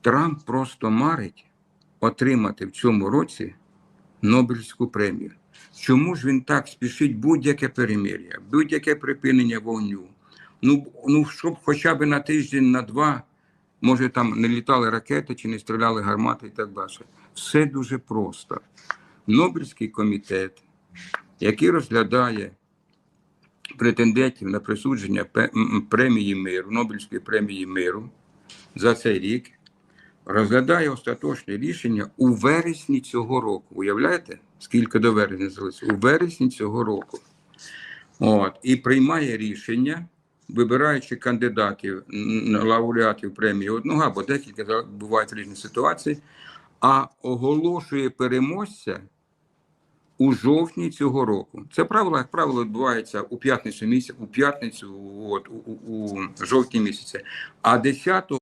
Трамп просто марить отримати в цьому році Нобелівську премію. Чому ж він так спішить будь-яке перемир'я, будь-яке припинення вогню? Ну, ну, щоб хоча б на тиждень, на два, може там не літали ракети чи не стріляли гармати і так далі. Все дуже просто. Нобелівський комітет, який розглядає претендентів на присудження премії миру, Нобелівської премії миру за цей рік, розглядає остаточне рішення у вересні цього року. Уявляєте, скільки до вересня залишилося? У вересні цього року. От, і приймає рішення, вибираючи кандидатів лауреатів премії одного або декілька бувають різні ситуації, а оголошує переможця у жовтні цього року. Це правило, як правило, відбувається у п'ятницю місяця, у п'ятницю, от, у, у, у жовтні місяці. А 10